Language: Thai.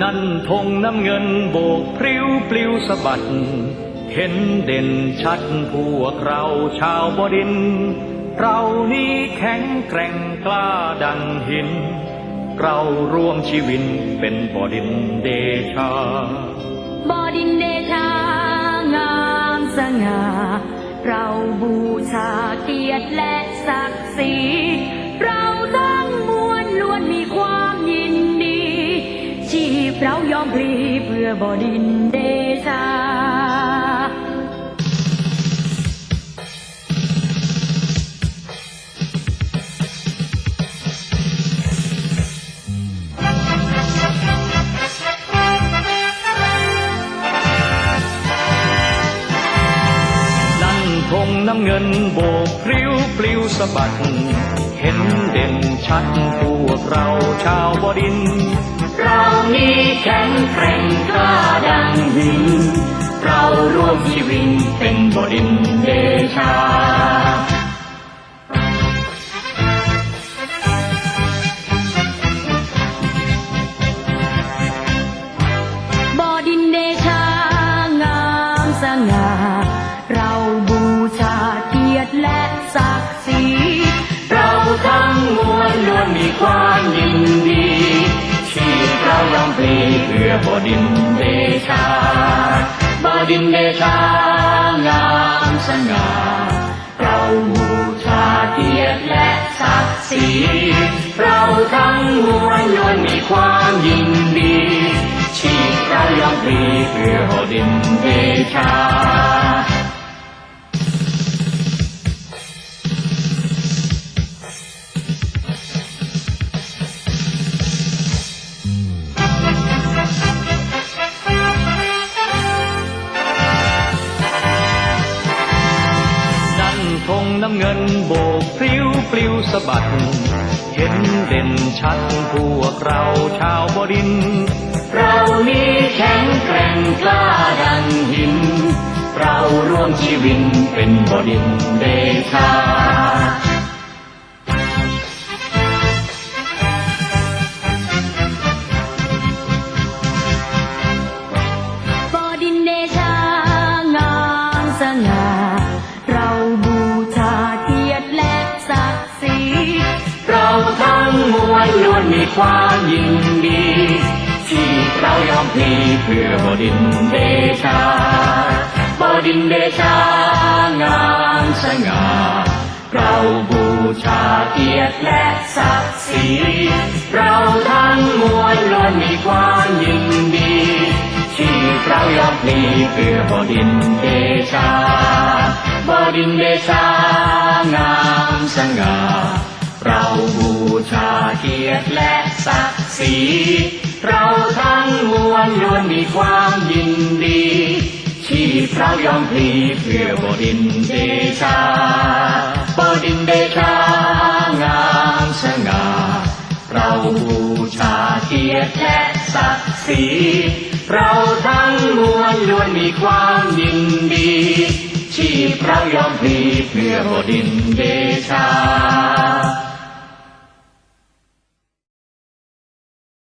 นั่นธงน้ำเงินโบกพริ้วปลิวสะบัด เห็นเด่นชัดพวกเราชาวบดิน เรานี้แข็งแกร่งกล้าดังหิน เราร่วมชีวินเป็นบดินเดชา บดินเดชางามสง่า เราบูชาเกียรติและศักดิ์ศรี เรายอมพลีเพื่อบดิน เห็นเด่นชัดพวกเราชาวบดิน เรานี้แข็งแกร่งกล้าดังหิน เราร่วมชีวินเป็นบดิน รือบดินเดชา บดินเดชางามสง่าเราบูชาเกียรติและศักดิ์ศรีเราทั้งมวลล้วนมีความยินดีชีพเรายอมพลีเพื่อบดินเดชา น้ำเงินโบกพลิ้วปลิวสะบัด เห็นเด่นชัดพวกเราชาวบดิน เรานี้แข็งแกร่งกล้าดังหิน เราร่วมชีวินเป็นบดินเดชา มีความยินดี ที่เรายอมพลีเพื่อบดินเดชา บดินเดชางามสง่าเราบูชาเกียรติและศักดิ์ศรีเราทั้งมวลล้วนมีความยินดี ที่เรายอมพลีเพื่อบดินเดชา บดินเดชางามสง่า เราบูชาเกียรติและศักดิ์ศรีเราทั้งมวลล้วนมีความยินดีชีพรายอมพลีเพื่อบดินเดชาบดินเดชางามสง่าเราบูชาเกียรติและศักดิ์ศรีเราทั้งมวลล้วนมีความยินดี ชีพรายอมพลีเพื่อบดินเดชา